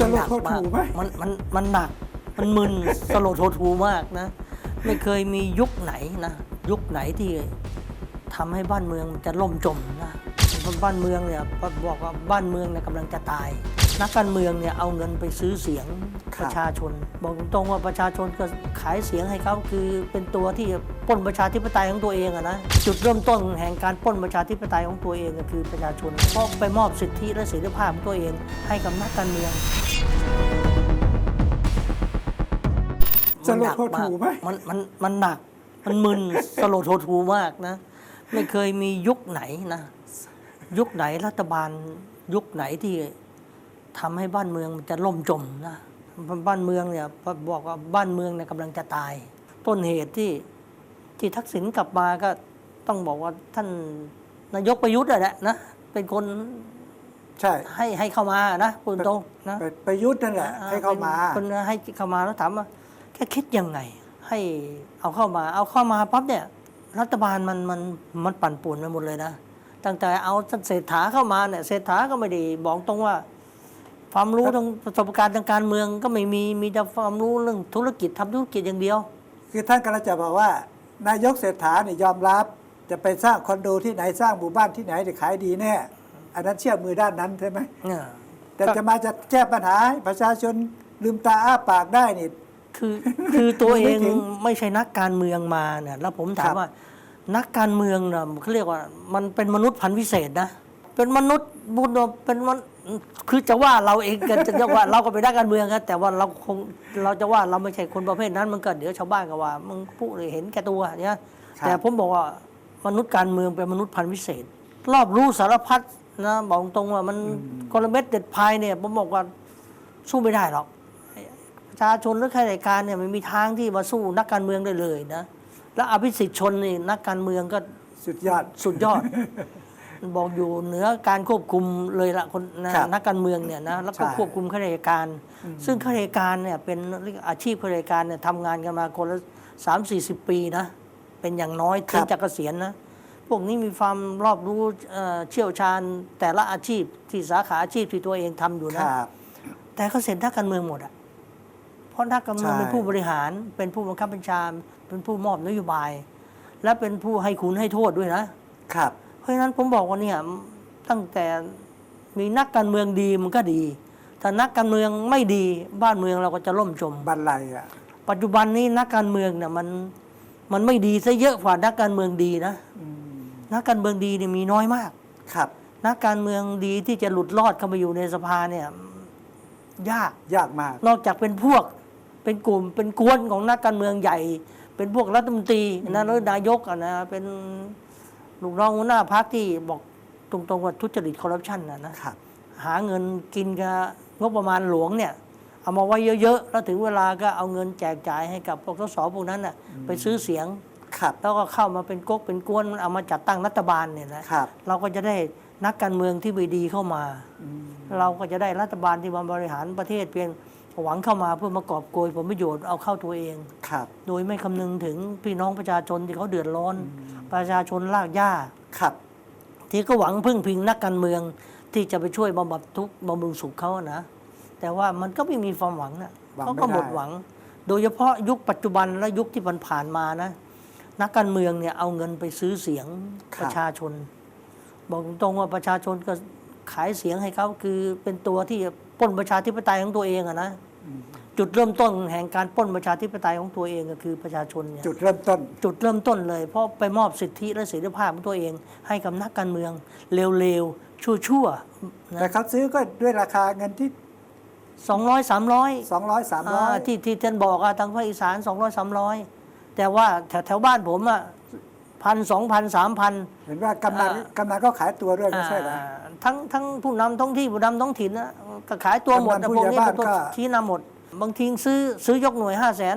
สลดหดหูไหมมันมันมันหนัก มันมึนสลดหดหูมากนะ ไม่เคยมียุคไหนนะ ยุคไหนที่ทำให้บ้านเมืองมันจะล่มจมนะบ้านเมืองเนี่ยบอกว่าบ้านเมืองเนี่ยกำลังจะตาย นักการเมืองเนี่ยเอาเงินไปซื้อเสียงครับประชาชน บอกตรงๆว่าประชาชนก็ขายเสียงให้เขาคือเป็นตัวที่ปล้นประชาธิปไตยของตัวเองอะนะจุดเริ่มต้นแห่งการปล้นประชาธิปไตยของตัวเองก็คือประชาชนเพราะไปมอบสิทธิและเสรีภาพของตัวเองให้กับนักการเมือง สลดหดหูไหมมันมันมันหนัก มันมึนสลดหดหูมากนะ ไม่เคยมียุคไหนนะ ยุคไหนรัฐบาล ยุคไหนที่ทำให้บ้านเมืองมันจะล่มจมนะบ้านเมืองเนี่ยบอกว่าบ้านเมืองเนี่ยกำลังจะตาย ต้นเหตุที่ที่ทักษิณกลับมาก็ต้องบอกว่าท่านนายกประยุทธ์อะแหละนะเป็นคน ใช่ให้ให้เข้ามานะพูดตรงๆนะไปประยุทธ์นั่นแหละให้เข้ามาป็นคนให้เข้ามาแล้วถามว่าแค่คิดยังไง ให้เอาเข้ามา เอาเข้ามาปั๊บเนี่ย รัฐบาลมันมันมันปั่นป่วนไปหมดเลยนะตั้งแต่เอาเศรษฐาเข้ามาเนี่ยเศรษฐาก็ไม่ได้บอกตรงว่า ความรู้ทางประสบการณ์ทางการเมืองก็ไม่มีมีแต่ความรู้เรื่องธุรกิจทำธุรกิจอย่างเดียว คือท่านกำลังจะบอกว่านายกเศรษฐาเนี่ยยอมรับจะไปสร้างคอนโดที่ไหนสร้างหมู่บ้านที่ไหนจะขายดีแน่ อันนั้นเชื่อมือด้านนั้นใช่ไหมเนี่ยแต่จะมาจะแก้ปัญหาให้ประชาชนลืมตาอ้าปากได้นี่คือคือตัวเองไม่ถึงไม่ใช่นักการเมืองมาเนี่ยแล้วผมถาครัมบว่า นักการเมืองเนี่ยเขาเรียกว่า มันเป็นมนุษย์พันธุ์พิเศษนะเป็นมนุษย์บุญเป็นมันคือจะว่าเราเองกันจะเรียกว่าเราก็เป็นนักการเมืองกันแต่ว่าเราคงเราจะว่าเราไม่ใช่คนประเภทนั้นมันก็เดี๋ยวชาวบ้านก็ว่ามึงพูดเลยเห็นแก่ตัวเนี่ยครับแต่ผมบอกว่ามนุษย์การเมืองเป็นมนุษย์พันธุ์พิเศษ รอบรู้สารพัด นะบอกตรงว่ามันกลเม็ดเด็ดพายเนี่ยผมบอกว่าสู้ไม่ได้หรอกประชาชนหรือข้าราชการเนี่ยไม่มีทางที่มาสู้นักการเมืองได้เลยนะแล้วอภิสิทธิ์ชนนี่นักการเมืองก็สุดยอดสุดยอดบอกอยู่เหนือการควบคุมเลยละคนนะครับนักการเมืองเนี่ยนะแล้วก็ใช่ควบคุมข้าราชการ ซึ่งข้าราชการเนี่ยเป็นเรียกอาชีพข้าราชการเนี่ยทำงานกันมาคนละสามสี่สิบปีนะเป็นอย่างน้อยถึงจะเกษียณนะ พวกนี้มีความรอบรู้เอ่อเชี่ยวชาญแต่ละอาชีพที่สาขาอาชีพที่ตัวเองทำอยู่คนะรับแต่เขาเสร็จนักการเมืองหมดอะเพราะนักการเมืองใช่เป็นผู้บริหาร เป็นผู้บังคับบัญชาเป็นผู้มอบนโยบาย และเป็นผู้ให้คุณให้โทษด้วยนะครับ เพราะฉะนั้นผมบอกว่าเนี่ยตั้งแต่มีนักการเมืองดีมันก็ดีถ้านักการเมืองไม่ดีบ้านเมืองเราก็จะล่มจมบันไลอะปัจจุบันนี้นักการเมืองเนี่ยมันมันไม่ดีซะเยอะกว่านักการเมืองดีนะอืม นักการเมืองดีเนี่ยมีน้อยมากครับนักการเมืองดีที่จะหลุดรอดเข้ามาอยู่ในสภาเนี่ยยากยากมาก นอกจากเป็นพวกเป็นกลุ่มเป็นกวนของนักการเมืองใหญ่ เป็นพวกรัฐมนตรีนะหรือนายกอะนะเป็นลูกน้องหัวหน้าพักที่บอกตรงๆว่าทุจริตคอร์รัปชันนะนะครับหาเงินกินกับงบประมาณหลวงเนี่ย เอามาไว้เยอะๆ แล้วถึงเวลาก็เอาเงินแจกจ่ายให้กับพวกสสพวกนั้นน่ะไปซื้อเสียง ครับแล้วก็เข้ามาเป็นก๊กเป็นกวนเอามาจัดตั้งรัฐบาลเนี่ยนะครับ เราก็จะได้นักการเมืองที่ไม่ดีเข้ามาอืมเราก็จะได้รัฐบาลที่มาบริหารประเทศเพียงหวังเข้ามาเพื่อมากอบโกยผลประโยชน์เอาเข้าตัวเองครับ โดยไม่คำนึงถึงพี่น้องประชาชนที่เขาเดือดร้อน ประชาชนลากย่าครับ ที่ก็หวังพึ่งพิงนักการเมืองที่จะไปช่วยบำบัดทุกข์บำรุงสุขเขานะ แต่ว่ามันก็ไม่มีความหวังนะหวังเขาไม่ก็หมดได้หวัง โดยเฉพาะยุคปัจจุบันและยุคที่ผ่านๆมานะ นักการเมืองเนี่ยเอาเงินไปซื้อเสียงประชาชน บอกตรงๆว่าประชาชนก็ขายเสียงให้เขาคือเป็นตัวที่ปล้นประชาธิปไตยของตัวเองอะนะจุดเริ่มต้นแห่งการปล้นประชาธิปไตยของตัวเองก็คือประชาชนเนี่ยจุดเริ่มต้น จุดเริ่มต้นเลย เพราะไปมอบสิทธิและเสรีภาพของตัวเอง ให้กับนักการเมืองเร็วๆชั่วๆแต่นะเขาซื้อก็ด้วยราคาเงินที่ สองร้อยสามร้อย 200 300 ที่ที่ท่านบอกอะทางภาคอีสานสองร้อยสามร้อย แต่ว่าแถวแถวบ้านผมอะพันสองพันสามพัน เห็นว่ากำนันอ่า กำนันก็ขายตัวด้วยไม่ใช่เหรอทั้งทั้งผู้นำท้องที่ผู้นำท้องถิ่นนะก็ขายตัวหมดนะกำนันพวกนี้ผู้ใหญ่บ้านเป็นตัวก็ชี้นำหมด บางทีซื้อซื้อยกหน่วยห้าแสน